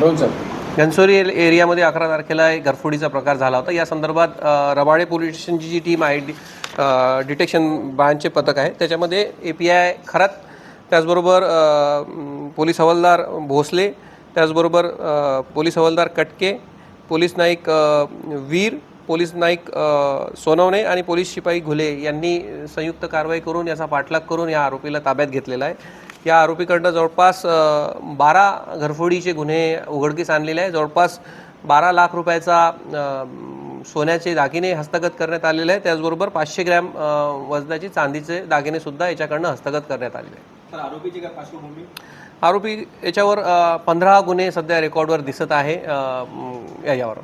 बोल सर. घनसोरी एरियामध्ये अकरा तारखेला एक घरफोडीचा प्रकार झाला होता. या संदर्भात रबाळे पोलीस स्टेशनची जी टीम आहे डि डिटेक्शन ब्रांचचे पथक आहे त्याच्यामध्ये ए पी आय खरात त्याचबरोबर पोलीस हवालदार भोसले त्याचबरोबर पोलीस हवालदार कटके पोलीस नाईक वीर पोलीस नाईक सोनवणे आणि पोलीस शिपाई घुले यांनी संयुक्त कारवाई करून याचा पाठलाग करून या आरोपीला ताब्यात घेतलेला आहे. या आरोपीकडनं जवळपास बारा घरफोडीचे गुन्हे उघडकीस आणलेले आहे जवळपास बारा लाख रुपयाचा सोन्याचे दागिने हस्तगत करण्यात आलेले आहे त्याचबरोबर पाचशे ग्रॅम वजनाची चांदीचे दागिने सुद्धा याच्याकडनं हस्तगत करण्यात आलेले आहे तर आरोपीची काय पार्श्वभूमी? आरोपी याच्यावर पंधरा गुन्हे सध्या रेकॉर्डवर दिसत आहे याच्यावर